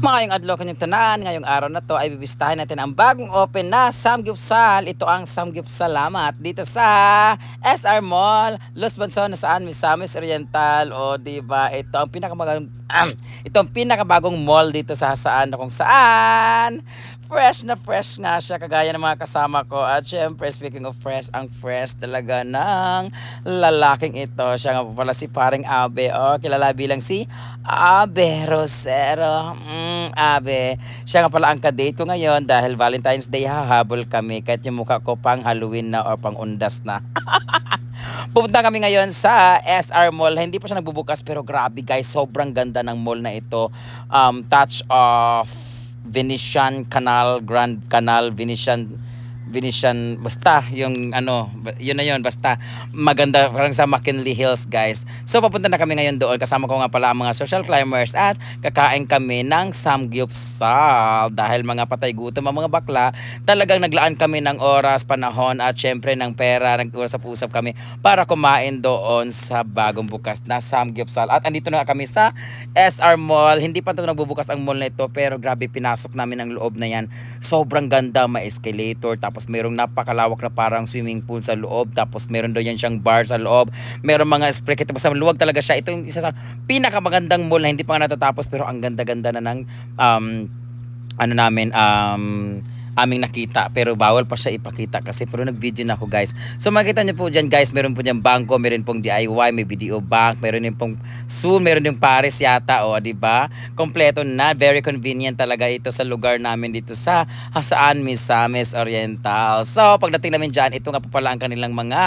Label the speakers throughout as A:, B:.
A: Maayong adlaw kanyang tanan, ngayong araw na to ay bibistahin natin ang bagong open na Samgyupsal. Ito ang Samgyupsalamat dito sa SR Mall, Los Banson, saan Misamis Oriental. O di ba ito ang pinakamagandang ito ang pinakabagong mall dito sa saan na kung saan fresh na fresh nga siya kagaya ng mga kasama ko. At syempre speaking of fresh ang fresh talaga ng lalaking ito. Siya nga pala si paring Abe. O kilala bilang si Abe Rosero. Mm, Abe. Siya nga pala ang kadate ko ngayon dahil Valentine's Day hahabol kami. Kahit yung mukha ko pang Halloween na or pang undas na. Pupunta kami ngayon sa SR Mall. Hindi pa siya nagbubukas pero grabe guys, sobrang ganda ng mall na ito. Um, touch of Venetian Canal, Grand Canal, Venetian Venetian, basta yung ano, yun na yun, basta maganda parang sa McKinley Hills guys. So papunta na kami ngayon doon, kasama ko nga pala ang mga social climbers at kakain kami ng samgyupsal dahil mga patay gutom ang mga bakla, talagang naglaan kami ng oras, panahon at syempre ng pera, nag-usap-usap kami para kumain doon sa bagong bukas na samgyupsal. At andito na kami sa SR Mall, hindi pa ito nagbubukas ang mall na ito pero grabe pinasok namin ang loob na yan. Sobrang ganda, may escalator, tapos tapos merong napakalawak na parang swimming pool sa loob. Tapos meron doon yan siyang bar sa loob. Meron mga spray kit. Basta luwag talaga siya. Ito yung isa sa pinakamagandang mall na hindi pa nga natatapos pero ang ganda-ganda na ng um, ano namin um, aming nakita pero bawal pa siya ipakita kasi pero nag-video na ako guys. So makita niyo po diyan guys, meron po diyan bangko, meron pong DIY, may video bank, meron din pong Zoom, meron din Paris yata o oh, di ba? Kompleto na, very convenient talaga ito sa lugar namin dito sa Hasaan Misamis Oriental. So pagdating namin diyan, ito nga po pala ang kanilang mga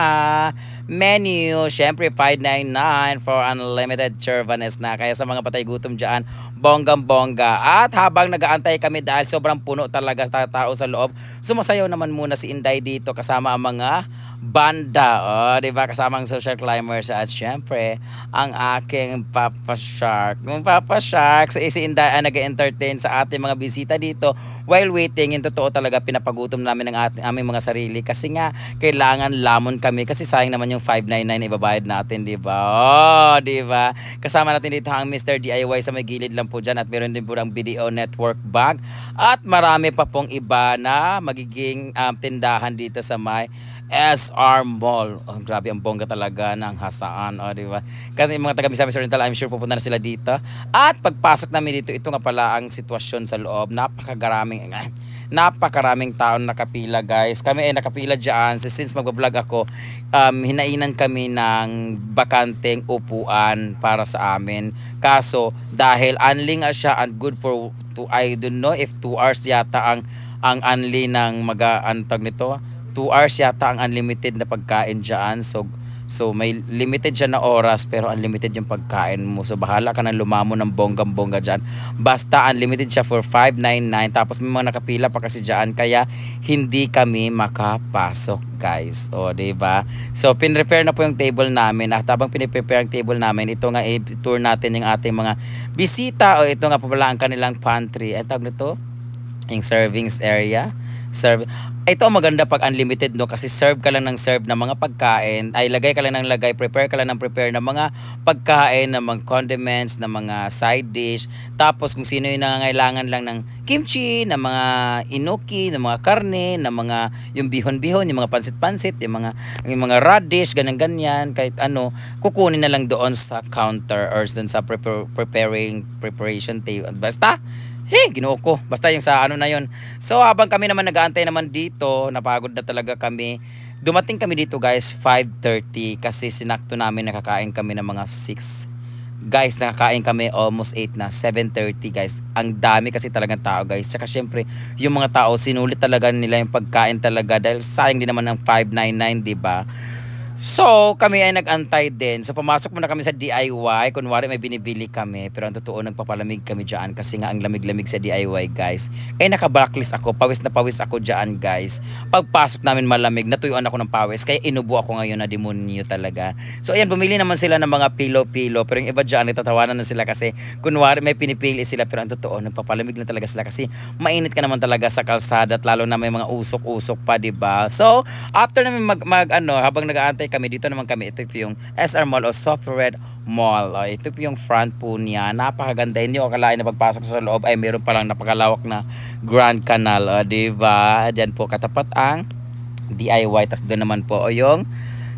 A: menu. Syempre 599 for unlimited churvanes na. Kaya sa mga patay gutom diyan, bonggang-bongga. At habang nagaantay kami dahil sobrang puno talaga sa tao sa loob. Sumasayaw naman muna si Inday dito kasama ang mga banda. Oh, 'di ba? Kasama ang social climbers at syempre ang aking Papa Shark. Yung Papa Shark sa si Inday ang nag-entertain sa ating mga bisita dito while waiting. Yung totoo talaga pinapagutom namin ng ating aming mga sarili kasi nga kailangan lamon kami kasi sayang naman yung 599 na ibabayad natin, 'di ba? Oh, 'di ba? Kasama natin dito ang Mr. DIY sa may gilid lang po diyan at meron din po ang Video Network Bag at marami pa pong iba na magiging um, tindahan dito sa may SR Mall. Oh, grabe ang bongga talaga ng hasaan. Oh, di ba? Kasi mga taga Misamis Oriental, I'm sure pupunta na sila dito. At pagpasok namin dito, ito nga pala ang sitwasyon sa loob. Napakagaraming, eh, napakaraming taon nakapila guys. Kami ay nakapila dyan. Since magbablog ako, um, hinainan kami ng bakanteng upuan para sa amin. Kaso, dahil unling siya and good for, to, I don't know if 2 hours yata ang ang unli ng mag-antag nito 2 hours yata ang unlimited na pagkain dyan. So, so may limited siya na oras pero unlimited yung pagkain mo. So bahala ka na lumamo ng bonggang-bongga dyan. Basta unlimited siya for 599 tapos may mga nakapila pa kasi dyan kaya hindi kami makapasok guys. O, ba? So, pin-repair na po yung table namin. At habang piniprepare ang table namin, ito nga i-tour natin yung ating mga bisita o ito nga pala ang kanilang pantry. Ang tawag nito? Yung servings area serve ito ang maganda pag unlimited no? Kasi serve ka lang ng serve ng mga pagkain. Ay lagay ka lang ng lagay. Prepare ka lang ng prepare ng mga pagkain ng mga condiments ng mga side dish. Tapos kung sino yung nangangailangan lang ng kimchi ng mga inoki ng mga karne ng mga yung bihon-bihon yung mga pansit-pansit yung mga yung mga radish ganyan ganyan kahit ano kukunin na lang doon sa counter or doon sa preparing preparation table. Basta Hey, ginuo ko. Basta yung sa ano na yon. So habang kami naman nag-aantay naman dito, napagod na talaga kami. Dumating kami dito guys 5.30 kasi sinakto namin nakakain kami ng mga 6 guys nakakain kami almost 8 na 7.30 guys ang dami kasi talagang tao guys saka syempre yung mga tao sinulit talaga nila yung pagkain talaga dahil sayang din naman ng 599 di ba So, kami ay nag-antay din. So, pumasok muna kami sa DIY. Kunwari may binibili kami. Pero ang totoo, nagpapalamig kami dyan. Kasi nga ang lamig-lamig sa DIY, guys. Eh, naka-blacklist ako. Pawis na pawis ako dyan, guys. Pagpasok namin malamig, natuyuan ako ng pawis. Kaya inubo ako ngayon na demonyo talaga. So, ayan, bumili naman sila ng mga pilo-pilo. Pero yung iba dyan, nagtatawanan na sila kasi kunwari may pinipili sila. Pero ang totoo, nagpapalamig na talaga sila. Kasi mainit ka naman talaga sa kalsada. At lalo na may mga usok-usok pa, ba So, after namin mag, mag ano, habang nag-aantay nag-aantay kami, dito naman kami, ito yung SR Mall o Software Mall. O, ito po yung front po niya. Napakaganda. Hindi ko akalain na pagpasok sa loob ay meron palang napakalawak na Grand Canal. O, diba? Diyan po katapat ang DIY. Tapos doon naman po o yung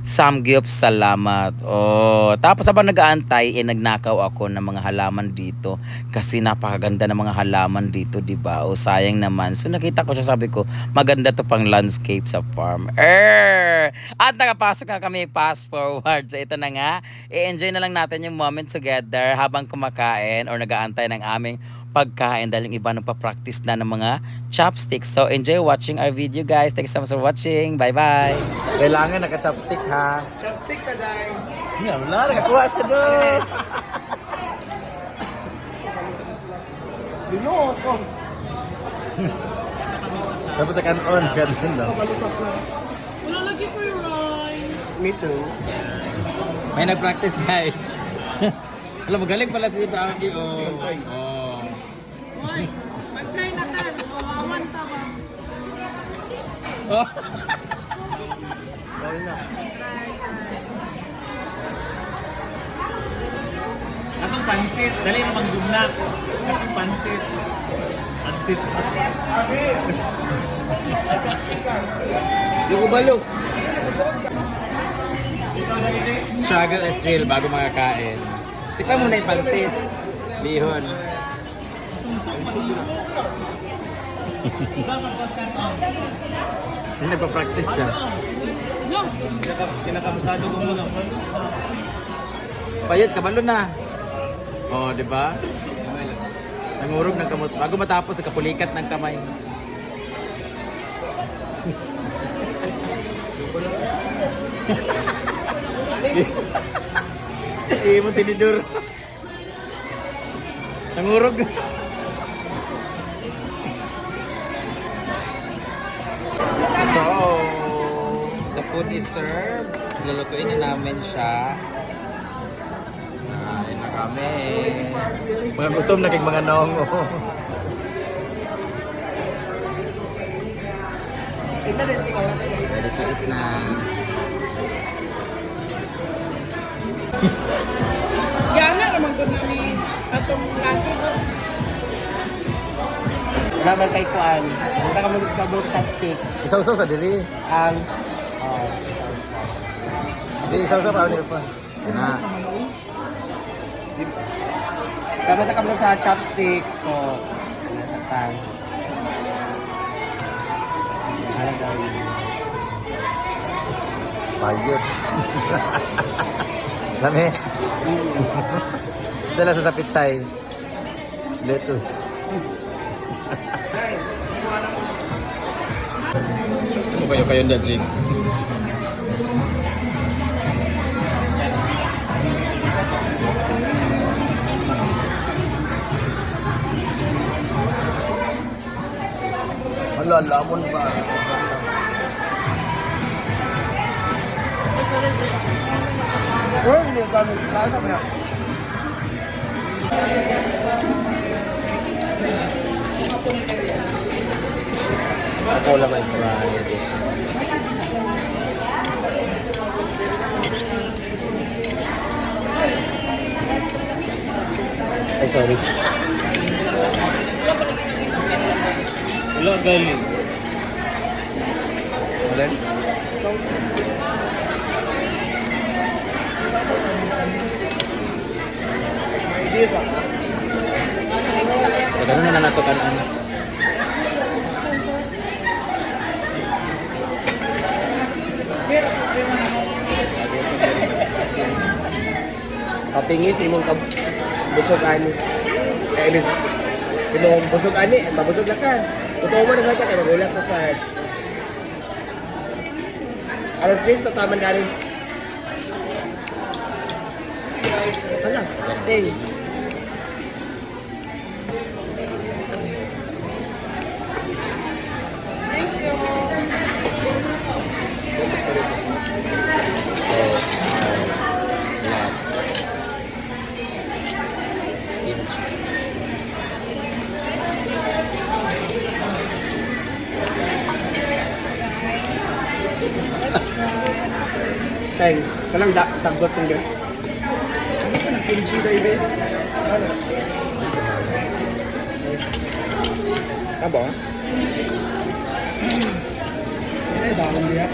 A: Samgyup Salamat. Oh, tapos habang nag-aantay, eh, nagnakaw ako ng mga halaman dito kasi napakaganda ng mga halaman dito, 'di ba? O sayang naman. So nakita ko siya, sabi ko, maganda to pang landscape sa farm. Er! At nakapasok na kami fast forward. So ito na nga, i-enjoy na lang natin yung moment together habang kumakain or nag-aantay ng aming pagkain dahil yung iba nagpa-practice na ng mga chopsticks. So enjoy watching our video guys. Thanks so much for watching. Bye-bye. Kailangan naka-chopstick ha.
B: Chopstick ka, Day.
A: Yan, wala. Nakakuha siya doon.
B: Binoto.
A: Tapos sa kanon. Kanon no?
C: Wala lagi ko yung rhyme.
B: Me too.
A: May nag-practice guys. Alam, magaling pala si Baki. Oh. Oh.
C: Hoy, mag-try na ka. Kawawan ta ba?
A: Oh.
D: Atong pansit, dali na manggumnak. Atong pansit. Pansit.
B: Yung ubalok.
A: Struggle is real bago makakain. Tikman mo na yung pansit. Bihon. Hindi nagpa-practice siya.
D: Kinakamasado ko muna.
A: Payat, kabalo na. Oh, di ba? Nangurog ng kamot. Bago matapos, kapulikat ng kamay.
D: Eh, mo tinidor.
A: Nangurog. So, the food is served. Lulutuin na namin siya. Kain na kami. Mga gutom na mga nongo. Ready to eat na.
C: Gana naman ko na ni atong lagi.
B: Naman kay Kuan. Wala ka mag-kabot chopstick.
A: Isaw-saw sa dili.
B: Ang... Oh,
A: Hindi, isaw-saw pa. Ano pa? Na.
B: Ka mo sa chopstick. So, nasa tang. Halagang.
A: Payot. Lami. Dala sa sapitsay. Lettuce. Sumo kayo kayo na drink. Hala, lamon ba?
B: Hindi ka mag-kasa mo na.
A: Ako lang ay kumain. Ay, sorry.
D: Wala galing.
A: Ulan? Pagkano na nanatukan ang
B: Kapingis, imong kab... Busog ani. Eh, ilis. Imong busog ani, eh, mabusog na ka. Totoo mo na sa ka, kaya magulat na sa... Alas 10 na taman ka rin. Hala, hey. Tambot ng ganito. Ano ka ng kimchi, baby? Ano? Tabo, ha? Ano yung bagong diya?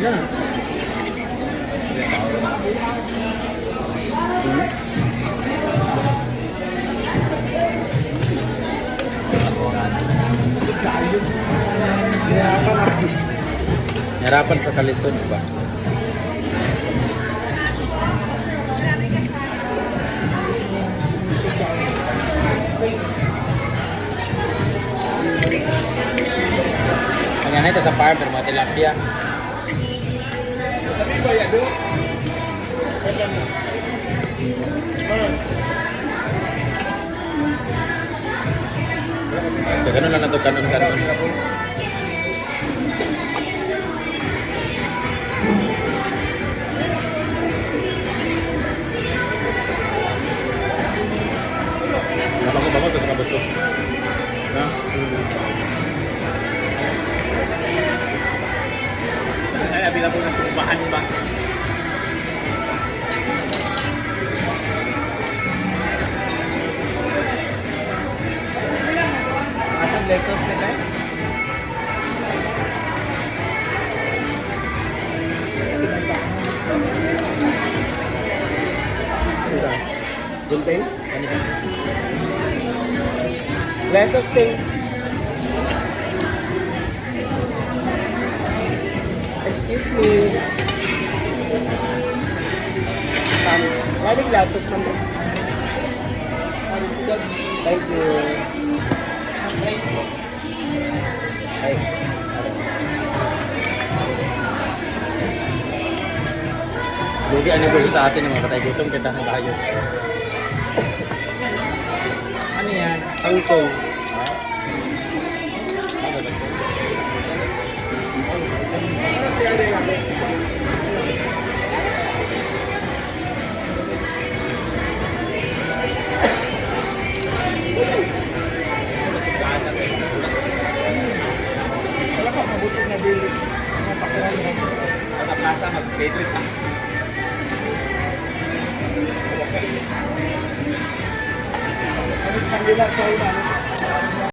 B: Yeah.
A: Hirapan sa kalisod ba? Ang yan ito sa farm, pero mga tilapia. So, ganun lang na ito, ganun,
B: Lettuce ting. Excuse me. Um, maraming lettuce man. Thank you. Ay.
A: Lugi ang negosyo sa atin ng mga patay gutom kita ng kayo. Yan?
B: Tangtong.
A: Ano